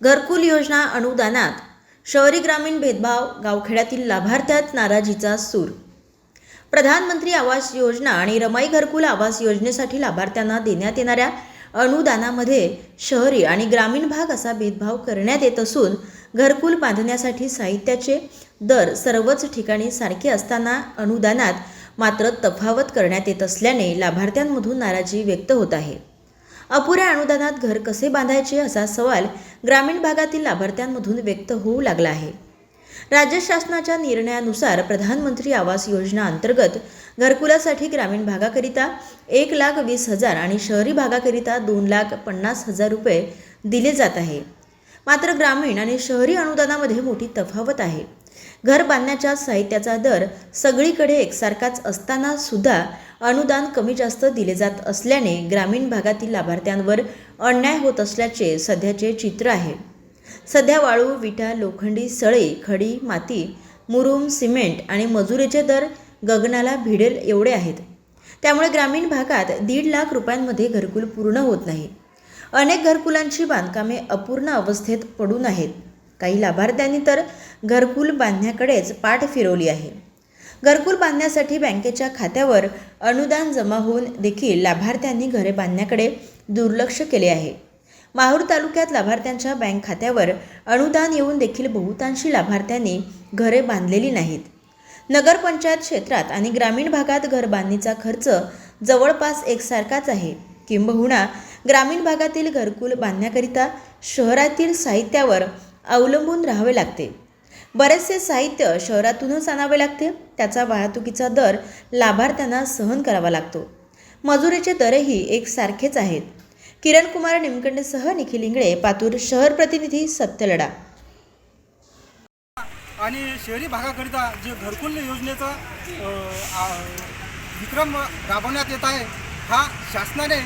घरकुल योजना अनुदानात शहरी ग्रामीण भेदभाव गावखेड्यातील लाभार्थ्यात नाराजीचा सूर. प्रधानमंत्री आवास योजना आणि रमाई घरकुल आवास योजनेसाठी लाभार्थ्यांना देण्यात येणाऱ्या अनुदानामध्ये शहरी आणि ग्रामीण भाग असा भेदभाव करण्यात येत असून घरकुल बांधण्यासाठी साहित्याचे दर सर्वच ठिकाणी सारखे असताना अनुदानात मात्र तफावत करण्यात येत असल्याने लाभार्थ्यांमधून नाराजी व्यक्त होत आहे. अपुऱ्या अनुदानात घर कसे बांधायचे असा सवाल ग्रामीण भागातील लाभार्थ्यांमधून व्यक्त होऊ लागला आहे. राज्य शासनाच्या निर्णयानुसार प्रधानमंत्री आवास योजना अंतर्गत घरकुलासाठी ग्रामीण भागाकरिता एक लाख वीस हजार आणि शहरी भागाकरिता दोन लाख पन्नास हजार रुपये दिले जात आहे. मात्र ग्रामीण आणि शहरी अनुदानामध्ये मोठी तफावत आहे. घर बांधण्याच्या साहित्याचा दर सगळीकडे एकसारखाच असताना सुद्धा अनुदान कमी जास्त दिले जात असल्याने ग्रामीण भागातील लाभार्थ्यांवर अन्याय होत असल्याचे सध्याचे चित्र आहे. सध्या वाळू विटा लोखंडी सळे खडी माती मुरुम सिमेंट आणि मजुरीचे दर गगनाला भिडेल एवढे आहेत. त्यामुळे ग्रामीण भागात दीड लाख रुपयांमध्ये घरकुल पूर्ण होत नाही. अनेक घरकुलांची बांधकामे अपूर्ण अवस्थेत पडून आहेत. काही लाभार्थ्यांनी तर घरकुल बांधण्याकडेच पाठ फिरवली आहे. घरकुल बांधण्यासाठी बँकेच्या खात्यावर अनुदान जमा होऊन देखील लाभार्थ्यांनी घरे बांधण्याकडे दुर्लक्ष केले आहे. माहूर तालुक्यात लाभार्थ्यांच्या बँक खात्यावर अनुदान येऊन देखील बहुतांशी लाभार्थ्यांनी घरे बांधलेली नाहीत. नगरपंचायत क्षेत्रात आणि ग्रामीण भागात घर बांधणीचा खर्च जवळपास एकसारखाच आहे. किंबहुना ग्रामीण भागातील घरकुल बांधण्याकरिता शहरातील साहित्यावर अवलंबून राहावे लागते. बरेचसे साहित्य शहरातूनच आणावे लागते. त्याचा वाहतुकीचा दर लाभार्थ्यांना सहन करावा लागतो. मजुरीचे दरही एकसारखेच आहेत. किरण कुमार निमकंडेसह निखिल इंगळे पातूर शहर प्रतिनिधी सत्यलडा. आणि शहरी भागाकरिता जे घरकुल योजनेचा विक्रम राबवण्यात येत आहे हा शासनाने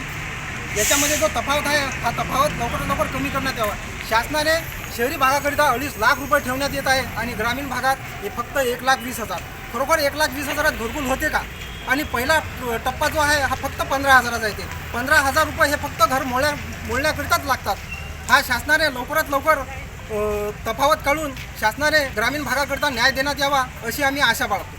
याच्यामध्ये जो तफावत आहे हा तफावत लवकरात लवकर कमी करण्यात यावा. शासनाने शहरी भागाकरिता अडीच लाख रुपये ठेवण्यात येत आहे आणि ग्रामीण भागात हे फक्त एक लाख वीस हजार. खरोखर एक लाख वीस हजारात घरकुल होते का? आणि पहिला टप्पा जो आहे हा फक्त पंधरा हजाराचा येते. पंधरा हजार रुपये हे फक्त घर मोळ्या मोडण्याकरिताच लागतात. हा शासनाने लवकरात लवकर तफावत काढून शासनाने ग्रामीण भागाकरिता न्याय देण्यात यावा अशी आम्ही आशा बाळगतो.